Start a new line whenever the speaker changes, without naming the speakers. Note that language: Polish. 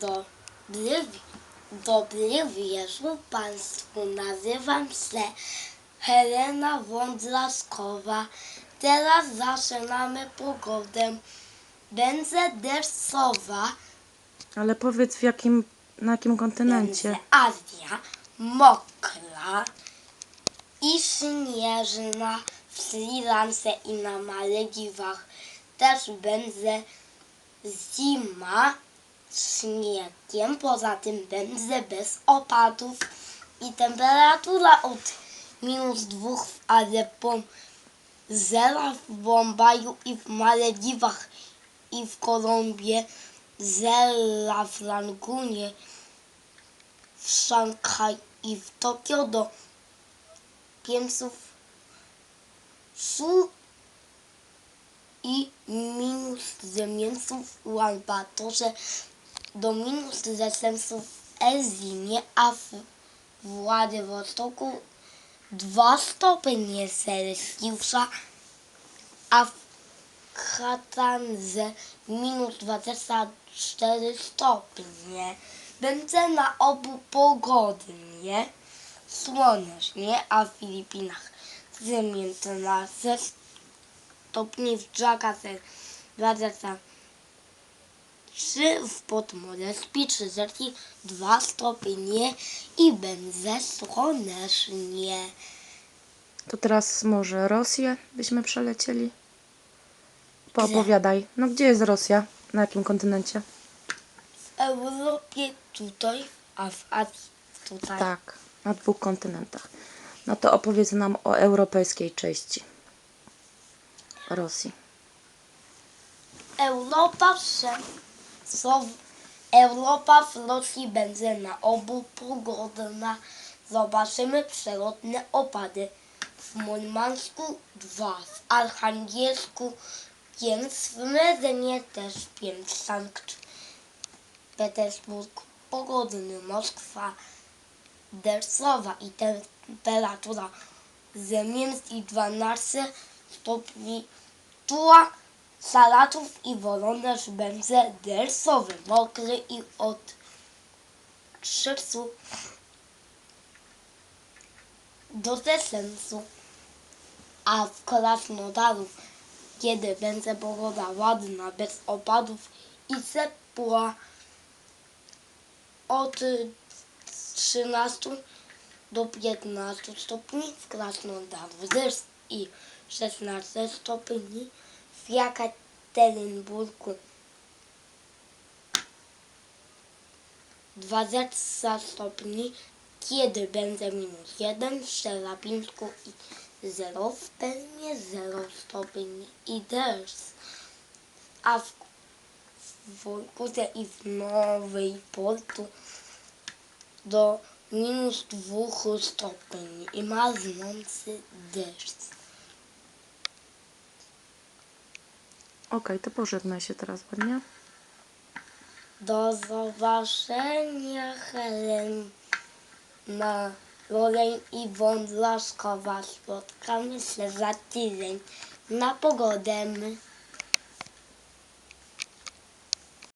Dobry, dobry wieczór Państwu. Nazywam się Helena Wądlaskowa. Teraz zaczynamy pogodę. Będzie deszczowa.
Ale powiedz w jakim, na jakim kontynencie?
Będzie Azja mokra i śnieżna w Sri Lance i na Malediwach. Też będzie zima śniegiem, poza tym będzie bez opadów i temperatura od minus dwóch w Aleppo, zera w Bombaju i w Malediwach i w Kolumbii, zera w Rangunie, w Szanghaj i w Tokio do pięćsów su i minus zamienców w Ulaanbaatorze Dominus zastępcą w Ezimie, a w Władywostoku dwa stopnie Celsjusza, a w Katanze minus 24 stopnie. Będzie na obu pogodnie, słonecznie, a w Filipinach zmięte na 6 stopni w Jakarta 20 3 w podmodel spiczy zerki 2 stopinie i będę słonecznie.
To teraz może Rosję byśmy przelecieli? Poopowiadaj. No gdzie jest Rosja? Na jakim kontynencie?
W Europie tutaj, a w Azji tutaj.
Tak, na dwóch kontynentach. No to opowiedz nam o europejskiej części Rosji.
Europa wszędzie są- Europa w Rosji będzie na obu pogodna. Zobaczymy przelotne opady. W Murmańsku 2, w Archangelsku 5, w Medynie też 5, Sankt Petersburg pogodny, Moskwa deszczowa i temperatura zamiast i 12 stopni Tuła, Salatów i Woronesz będzie deszczowy, mokry i od 3 do 10, a w Krasnodaru, kiedy będzie pogoda ładna, bez opadów i ciepła, od 13 do 15 stopni w Krasnodarzu deszcz i 16 stopni w Jekaterynburgu. 20 stopni, kiedy będzie minus 1 w Szelapińsku i 0 w Permie, 0 stopni i deszcz. A w, w Wojkucie i w Nowej Portu do minus 2 stopni i marznący deszcz.
Okej, to pożegnaj się teraz ładnie.
Do zobaczenia Helena Loreń i Wądlaskowa. Spotkamy się za tydzień na pogodę.